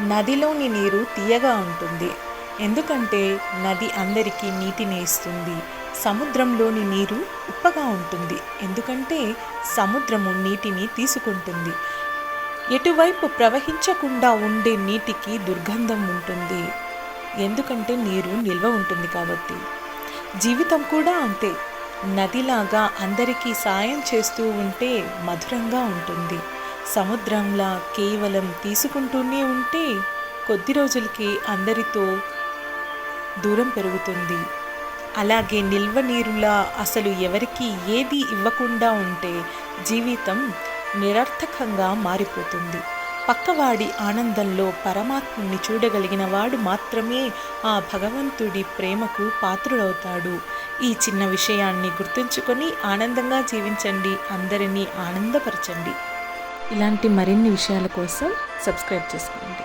నదిలోని నీరు తీయగా ఉంటుంది. ఎందుకంటే నది అందరికీ నీటిని ఇస్తుంది. సముద్రంలోని నీరు ఉప్పగా ఉంటుంది. ఎందుకంటే సముద్రము నీటిని తీసుకుంటుంది. ఎటువైపు ప్రవహించకుండా ఉండే నీటికి దుర్గంధం ఉంటుంది. ఎందుకంటే నీరు నిల్వ ఉంటుంది కాబట్టి. జీవితం కూడా అంతే. నదిలాగా అందరికీ సాయం చేస్తూ ఉంటే మధురంగా ఉంటుంది. సముద్రంలా కేవలం తీసుకుంటూనే ఉంటే కొద్ది రోజులకి అందరితో దూరం పెరుగుతుంది. అలాగే నిల్వ నీరులా అసలు ఎవరికి ఏది ఇవ్వకుండా ఉంటే జీవితం నిరర్థకంగా మారిపోతుంది. పక్కవాడి ఆనందంలో పరమాత్ముని చూడగలిగిన వాడు మాత్రమే ఆ భగవంతుడి ప్రేమకు పాత్రుడవుతాడు. ఈ చిన్న విషయాన్ని గుర్తుంచుకొని ఆనందంగా జీవించండి. అందరినీ ఆనందపరచండి. ఇలాంటి మరిన్ని విషయాల కోసం సబ్స్క్రైబ్ చేసుకోండి.